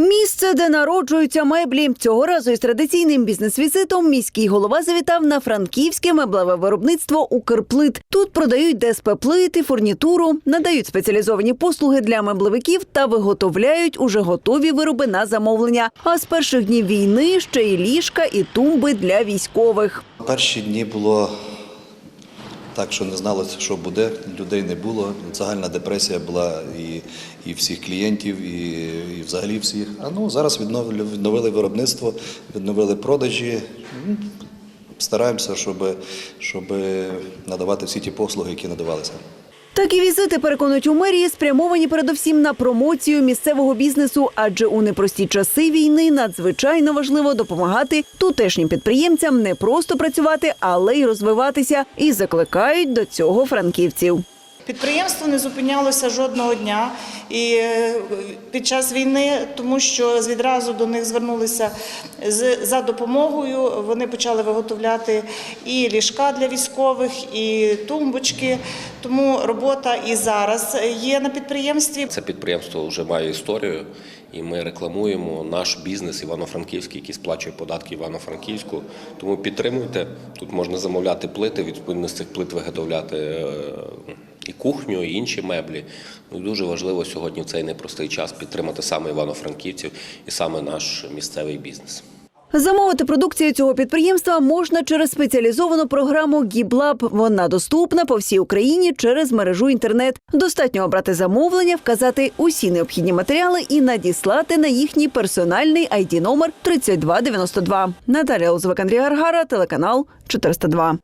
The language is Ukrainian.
Місце, де народжуються меблі. Цього разу із традиційним бізнес-візитом міський голова завітав на франківське меблеве виробництво Укрплит. Тут продають ДСП плити, фурнітуру, надають спеціалізовані послуги для меблевиків та виготовляють уже готові вироби на замовлення. А з перших днів війни ще й ліжка і тумби для військових. Перші дні було так, що не зналося, що буде. Людей не було. Загальна депресія була і, і всіх клієнтів, і, і взагалі всіх. А ну зараз відновили, відновили виробництво, відновили продажі. Стараємося, щоб, щоб надавати всі ті послуги, які надавалися. Такі візити переконують у мерії спрямовані передовсім на промоцію місцевого бізнесу, адже у непрості часи війни надзвичайно важливо допомагати тутешнім підприємцям не просто працювати, але й розвиватися, і закликають до цього франківців. Підприємство не зупинялося жодного дня і е, під час війни, тому що відразу до них звернулися за допомогою. Вони почали виготовляти і ліжка для військових, і тумбочки. Тому робота і зараз є на підприємстві. Це підприємство вже має історію, і ми рекламуємо наш бізнес Івано-Франківський, який сплачує податки Івано-Франківську. Тому підтримуйте. Тут можна замовляти плити, відповідно з цих плит виготовляти е, і кухню, і інші меблі. Ну, дуже важливо сьогодні в цей непростий час підтримати саме івано-франківців і саме наш місцевий бізнес. Замовити продукцію цього підприємства можна через спеціалізовану програму «Гіблаб». Вона доступна по всій Україні через мережу інтернет. Достатньо обрати замовлення, вказати усі необхідні матеріали і надіслати на їхній персональний ID номер 3292. Наталія Лозвик, Андрій Гаргара, телеканал 402.